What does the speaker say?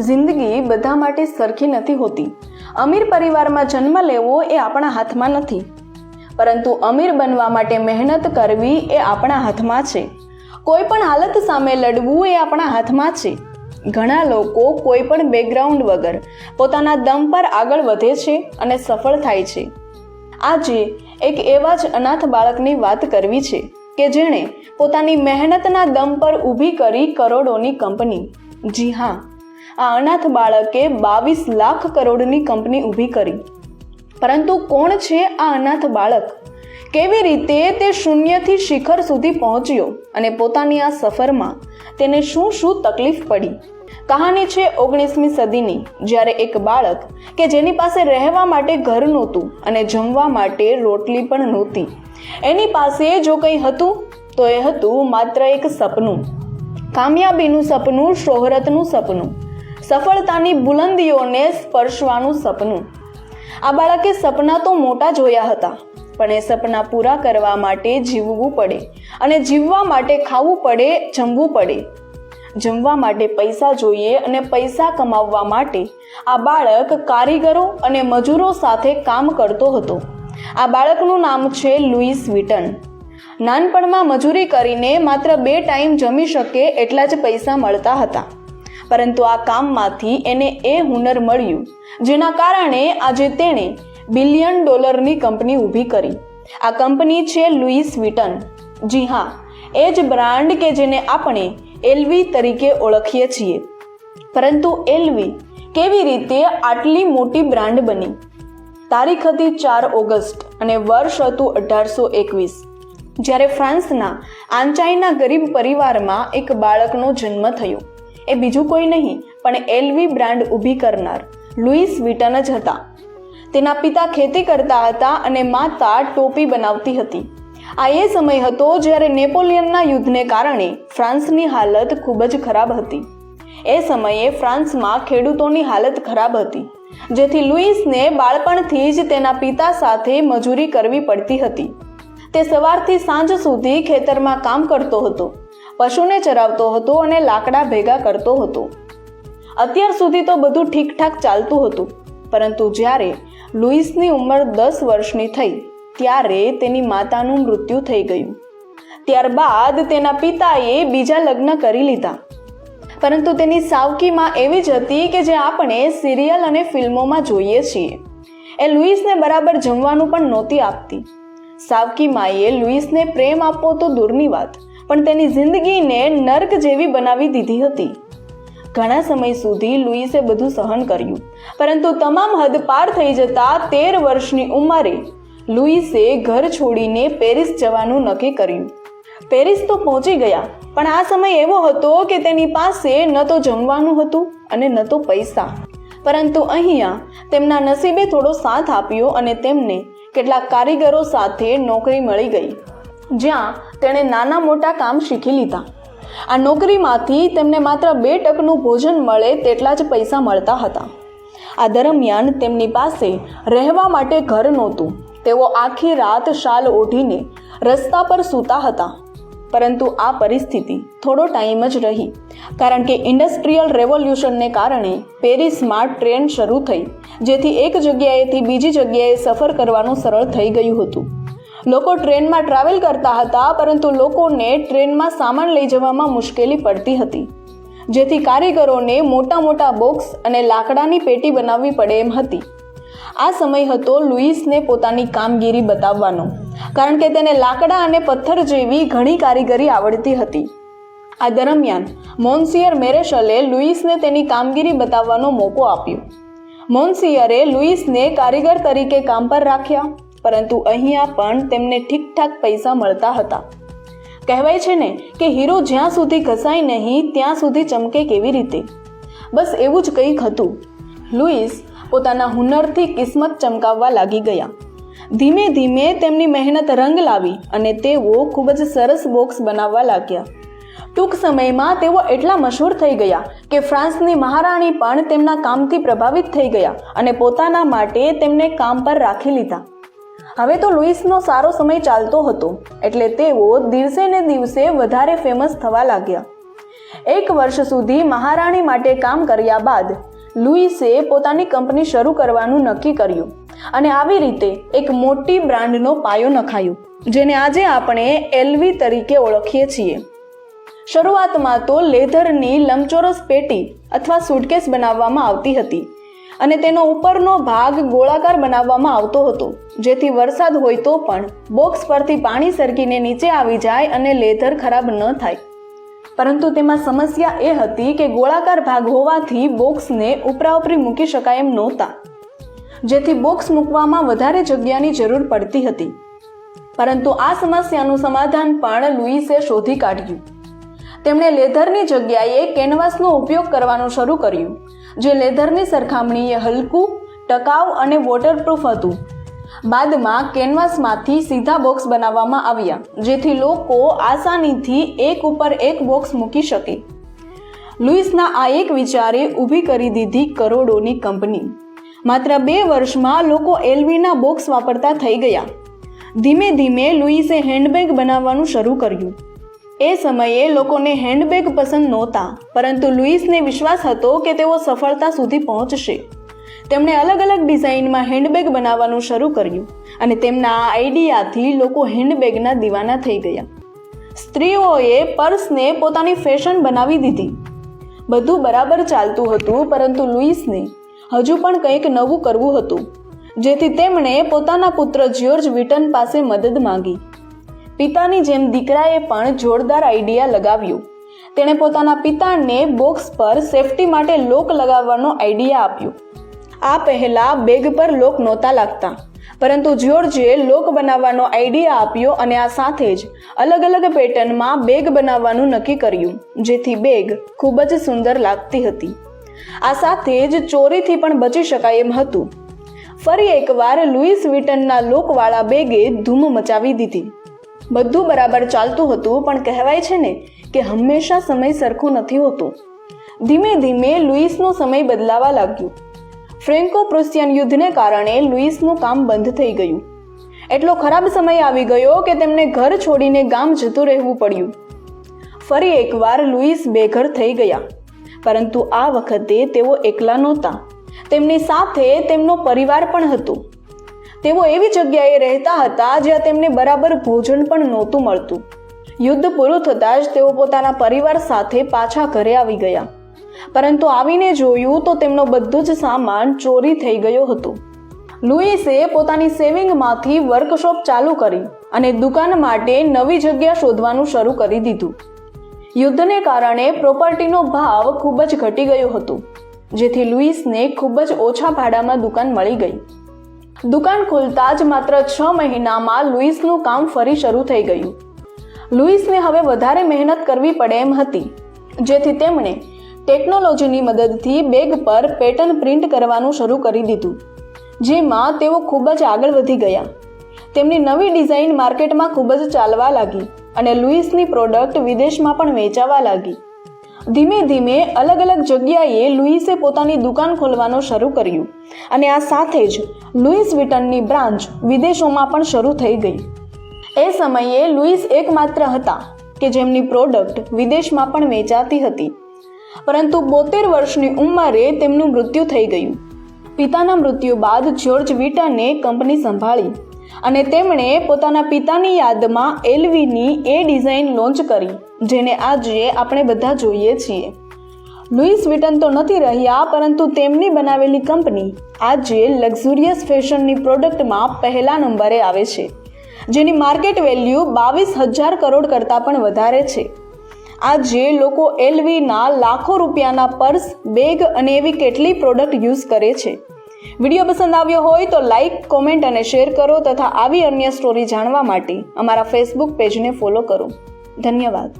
જિંદગી બધા માટે સરખી નથી હોતી. અમીર પરિવારમાં જન્મ લેવો એ આપણા હાથમાં નથી. પરંતુ અમીર બનવા માટે મહેનત કરવી એ આપણા હાથમાં છે. કોઈ પણ હાલત સામે લડવું એ આપણા હાથમાં છે. ઘણા લોકો કોઈ પણ બેકગ્રાઉન્ડ વગર પોતાના દમ પર આગળ વધે છે અને સફળ થાય છે. આજે એક એવા જ અનાથ બાળકની વાત કરવી છે કે જેણે પોતાની મહેનતના દમ પર ઊભી કરી કરોડોની કંપની. જી હા આ અનાથ બાળકે બાવીસ લાખ કરોડની કંપની ઊભી કરી. પરંતુ કોણ છે આ અનાથ બાળક? કેવી રીતે તે શૂન્યથી શિખર સુધી પહોંચ્યો અને પોતાની આ સફરમાં તેને શું શું તકલીફ પડી? કહાની છે ઓગણીસમી સદીની, જ્યારે એક બાળક કે જેની પાસે રહેવા માટે ઘર નહોતું અને જમવા માટે રોટલી પણ નહોતી. એની પાસે જો કંઈ હતું, તો એ હતું માત્ર એક સપનું. કામયાબીનું સપનું, શોહરતનું સપનું. સફળતાની બુલંદીઓને સ્પર્શવાનું સપનું. આ બાળકે સપના તો મોટા જોયા હતા, પણ એ સપના પૂરા કરવા માટે જીવવું પડે અને જીવવા માટે ખાવું પડે, જમવું પડે. જમવા માટે પૈસા જોઈએ અને પૈસા કમાવવા માટે આ બાળક કારીગરો અને મજૂરો સાથે કામ કરતો હતો. આ બાળકનું નામ છે લુઈસ વિટન. નાનપણમાં મજૂરી કરીને માત્ર બે ટાઈમ જમી શકે એટલા જ પૈસા મળતા હતા. પરંતુ આ કામમાંથી એને એ હુનર મળ્યું, જેના કારણે આજે તેણે બિલિયન ડોલરની કંપની ઊભી કરી. આ કંપની છે લુઈસ વિટન. જી હા, એ જ બ્રાન્ડ કે જેને આપણે એલવી તરીકે ઓળખીએ છીએ. પરંતુ એલવી કેવી રીતે આટલી મોટી બ્રાન્ડ બની? તારીખ હતી ચાર ઓગસ્ટ અને વર્ષ હતું અઢારસો એકવીસ. જ્યારે ફ્રાન્સના આંચાઈના ગરીબ પરિવારમાં એક બાળકનો જન્મ થયો. એ બીજું કોઈ નહીં, પણ એલવી બ્રાન્ડ ઊભી કરનાર, લુઈસ વિટન જ હતા. તેના પિતા ખેતી કરતા હતા અને માતા ટોપી બનાવતી હતી. આ એ સમય હતો જ્યારે નેપોલિયનના યુદ્ધને કારણે ફ્રાન્સની હાલત ખૂબ જ ખરાબ હતી. એ સમયે ફ્રાન્સમાં ખેડૂતોની હાલત ખરાબ હતી, જેથી લુઈસને બાળપણથી જ તેના પિતા સાથે મજૂરી કરવી પડતી હતી. તે સવારથી સાંજ સુધી ખેતરમાં કામ કરતો હતો. પશુને ચરાવતો હતો અને લાકડા ભેગા કરતો હતો. અત્યાર સુધી તો બધું ઠીકઠાક ચાલતું હતું, પરંતુ જ્યારે લુઈસની ઉંમર દસ વર્ષની થઈ, ત્યારે તેની માતાનું મૃત્યુ થઈ ગયું. ત્યારબાદ તેના પિતાએ બીજા લગ્ન કરી લીધા. પરંતુ તેની સાવકીમાં એવી જ હતી કે જે આપણે સિરિયલ અને ફિલ્મોમાં જોઈએ છીએ. એ લુઈસને બરાબર જમવાનું પણ નહોતી આપતી. સાવકી માએ લુઈસને પ્રેમ આપવો તો દૂરની વાત પણ તેની જિંદગીને નર્ક જેવી બનાવી દીધી હતી. ઘણા સમય સુધી લુઈસે બધું સહન કર્યું, પરંતુ તમામ હદ પાર થઈ જતા તેર વર્ષની ઉંમરે લુઈસે ઘર છોડીને પેરિસ જવાનું નક્કી કર્યું. પેરિસ તો પહોંચી ગયા, પણ આ સમય એવો હતો કે તેની પાસે ન તો જમવાનું હતું અને ન તો પૈસા. પરંતુ અહીંયા તેમના નસીબે થોડો સાથ આપ્યો અને તેમને કેટલાક કારીગરો સાથે નોકરી મળી ગઈ. જ્યાં તેણે નાના મોટા કામ શીખી લીધા. આ નોકરીમાંથી તેમને માત્ર બે ટકનું ભોજન મળે તેટલા જ પૈસા મળતા હતા. આ દરમિયાન તેમની પાસે રહેવા માટે ઘર નહોતું. તેઓ આખી રાત શાલ ઓઢીને રસ્તા પર સૂતા હતા. પરંતુ આ પરિસ્થિતિ થોડો ટાઈમ જ રહી, કારણ કે ઇન્ડસ્ટ્રીયલ રેવોલ્યુશનને કારણે પેરિસમાં ટ્રેન શરૂ થઈ, જેથી એક જગ્યાએથી બીજી જગ્યાએ સફર કરવાનું સરળ થઈ ગયું હતું. લોકો ટ્રેનમાં ટ્રાવેલ કરતા હતા, પરંતુ લોકોને ટ્રેનમાં સામાન લઈ જવામાં મુશ્કેલી પડતી હતી. જેથી કારીગરોને મોટા મોટા બોક્સ અને લાકડાની પેટી બનાવવી પડે એમ હતી. આ સમય હતો લુઈસને પોતાની કામગીરી બતાવવાનો, કારણ કે તેને લાકડા અને પથ્થર જેવી ઘણી કારીગરી આવડતી હતી. આ દરમિયાન, મોન્સિયર મેરેશલે લુઈસને તેની કામગીરી બતાવવાનો મોકો આપ્યો. મોન્સિયરે લુઈસને કારીગર તરીકે કામ પર રાખ્યા. પરંતુ અહીંયા પણ તેમને ઠીકઠાક પૈસા મળતા હતા. કહેવાય છે ને કે હીરો જ્યાં સુધી ઘસાય નહીં, ત્યાં સુધી ચમકે કેવી રીતે? બસ એવું જ કંઈક હતું. લુઈસ પોતાના હુનરથી કિસ્મત ચમકાવવા લાગી ગયા. ધીમે ધીમે તેમની મહેનત રંગ લાવી અને તેઓ ખૂબ જ સરસ બોક્સ બનાવવા લાગ્યા. ટૂંક સમયમાં તેઓ એટલા મશહૂર થઈ ગયા કે ફ્રાન્સની મહારાણી પણ તેમના કામથી પ્રભાવિત થઈ ગયા અને પોતાના માટે તેમને કામ પર રાખી લીધા. હવે તો લુઈસનો સારો સમય ચાલતો હતો, એટલે તેઓ દિવસે ને દિવસે વધારે ફેમસ થવા લાગ્યા. એક વર્ષ સુધી મહારાણી માટે કામ કર્યા બાદ લુઈસે પોતાની કંપની શરૂ કરવાનું નક્કી કર્યું અને આવી રીતે એક મોટી બ્રાન્ડનો પાયો નખાયો, જેને આજે આપણે એલવી તરીકે ઓળખીએ છીએ. શરૂઆતમાં તો લેધરની લંબચોરસ પેટી અથવા સુટકેસ બનાવવામાં આવતી હતી. અને તેનો ઉપરનો ભાગ ગોળાકાર બનાવવામાં આવતો હતો. જેથી વરસાદ હોય તો પણ બોક્સ પરથી પાણી સરકીને નીચે આવી જાય અને લેધર ખરાબ ન થાય. પરંતુ તેમાં સમસ્યા એ હતી કે ગોળાકાર ભાગ હોવાથી બોક્સને ઉપરાઉપરી મૂકી શકાય એમ નહોતા. જેથી બોક્સ મૂકવામાં વધારે જગ્યાની જરૂર પડતી હતી. પરંતુ આ સમસ્યાનું સમાધાન પણ લુઈસે શોધી કાઢ્યું. તેમણે લેધરની જગ્યાએ કેનવાસનો ઉપયોગ કરવાનું શરૂ કર્યું. જે લેધરની સરખામણીએ હલકું, ટકાઉ અને વોટરપ્રૂફ હતું. બાદમાં કેનવાસમાંથી સીધા બોક્સ બનાવવામાં આવ્યા, જેથી લોકો આસાનીથી એક ઉપર એક બોક્સ મૂકી શકે. લુઈસના આ એક વિચારે ઊભી કરી દીધી કરોડોની કંપની. માત્ર બે વર્ષમાં લોકો એલવીના બોક્સ વાપરતા થઈ ગયા. ધીમે ધીમે લુઈસે હેન્ડબેગ બનાવવાનું શરૂ કર્યું. એ સમયે લોકોને હેન્ડબેગ પસંદ નહોતા, પરંતુ લુઈસને વિશ્વાસ હતો કે તેઓ સફળતા સુધી પહોંચશે. તેમણે અલગ અલગ ડિઝાઇનમાં હેન્ડબેગ બનાવવાનું શરૂ કર્યું અને તેમના આ આઈડિયાથી લોકો હેન્ડબેગના દીવાના થઈ ગયા. સ્ત્રીઓએ પર્સને પોતાની ફેશન બનાવી દીધી. બધું બરાબર ચાલતું હતું, પરંતુ લુઈસને હજુ પણ કંઈક નવું કરવું હતું, જેથી તેમણે પોતાના પુત્ર જ્યોર્જ વિટન પાસે મદદ માંગી. પિતાની જેમ દીકરાએ પણ જોરદાર આઈડિયા લગાવ્યું. તેણે પોતાના પિતાને બોક્સ પર સેફટી માટે લોક લગાવવાનો આઈડિયા આપ્યો. આ પહેલા બેગ પર લોક નહોતા લાગતા, પરંતુ જ્યોર્જે લોક બનાવવાનો આઈડિયા આપ્યો અને આ સાથે જ અલગ અલગ પેટર્નમાં બેગ બનાવવાનું નક્કી કર્યું, જેથી બેગ ખૂબ જ સુંદર લાગતી હતી. આ સાથે જ ચોરીથી પણ બચી શકાય એમ હતું. ફરી એકવાર લુઈસ વિટનના લોકવાળા બેગે ધૂમ મચાવી દીધી. બધું બરાબર ચાલતું હતું, પણ કહેવાય છે ને કે હંમેશા સમય સરખો નથી હોતો. ધીમે ધીમે લુઈસનો સમય બદલાવા લાગ્યો. ફ્રેન્કો પ્રુસિયન યુદ્ધને કારણે લુઈસનું કામ બંધ થઈ ગયું. એટલો ખરાબ સમય આવી ગયો કે તેમને ઘર છોડીને ગામ જતું રહેવું પડ્યું. ફરી એકવાર લુઈસ બેઘર થઈ ગયા. પરંતુ આ વખતે તેઓ એકલા નહોતા. તેમની સાથે તેમનો પરિવાર પણ હતો. તેઓ એવી જગ્યાએ રહેતા હતા જ્યાં તેમને બરાબર ભોજન પણ નહોતું મળતું. યુદ્ધ પૂરું થતાં જ તેઓ પોતાના પરિવાર સાથે પાછા ઘરે આવી ગયા. પરંતુ આવીને જોયું તો તેમનો બધો જ સામાન ચોરી થઈ ગયો હતો. લુઈસે પોતાની સેવિંગમાંથી વર્કશોપ ચાલુ કરી અને દુકાન માટે નવી જગ્યા શોધવાનું શરૂ કરી દીધું. યુદ્ધને કારણે પ્રોપર્ટીનો ભાવ ખૂબ જ ઘટી ગયો હતો, જેથી લુઈસને ખૂબ જ ઓછા ભાડામાં દુકાન મળી ગઈ. દુકાન ખુલતા જ માત્ર છ મહિનામાં લુઈસનું કામ ફરી શરૂ થઈ ગયું. લુઈસને હવે વધારે મહેનત કરવી પડે એમ હતી. જેથી તેમણે ટેકનોલોજીની મદદથી બેગ પર પેટર્ન પ્રિન્ટ કરવાનું શરૂ કરી દીધું, જેમાં તેઓ ખૂબ જ આગળ વધી ગયા. તેમની નવી ડિઝાઇન માર્કેટમાં ખૂબ જ ચાલવા લાગી અને લુઈસની પ્રોડક્ટ વિદેશમાં પણ વેચાવા લાગી. ધીમે ધીમે અલગ અલગ જગ્યાએ લુઈસે પોતાની દુકાન ખોલવાનું શરૂ કર્યું. અને આ સાથે જ લુઈસ વિટનની બ્રાન્ચ વિદેશોમાં પણ શરૂ થઈ ગઈ. એ સમયે લુઈસ એકમાત્ર હતા કે જેમની પ્રોડક્ટ વિદેશમાં પણ વેચાતી હતી. પરંતુ બોતેર વર્ષની ઉંમરે તેમનું મૃત્યુ થઈ ગયું. પિતાના મૃત્યુ બાદ જ્યોર્જ વિટને કંપની સંભાળી. અને તેમણે પોતાના પિતાની યાદમાં એલવીની એ ડિઝાઇન લોન્ચ કરી, જેને આજે આપણે બધા જોઈએ છીએ. લુઈસ વિટન તો નથી રહ્યા, પરંતુ તેમની બનાવેલી કંપની આજે લક્ઝુરિયસ ફેશનની પ્રોડક્ટમાં પહેલા નંબરે આવે છે, જેની માર્કેટ વેલ્યુ બાવીસ હજાર કરોડ કરતાં પણ વધારે છે. આજે લોકો એલવીના લાખો રૂપિયાના પર્સ, બેગ અને એવી કેટલી પ્રોડક્ટ યુઝ કરે છે. વીડિયો પસંદ આવ્યો હોય તો લાઈક, કોમેન્ટ અને શેર કરો તથા આવી અન્ય સ્ટોરી જાણવા માટે અમારા ફેસબુક પેજને ફોલો કરો. ધન્યવાદ.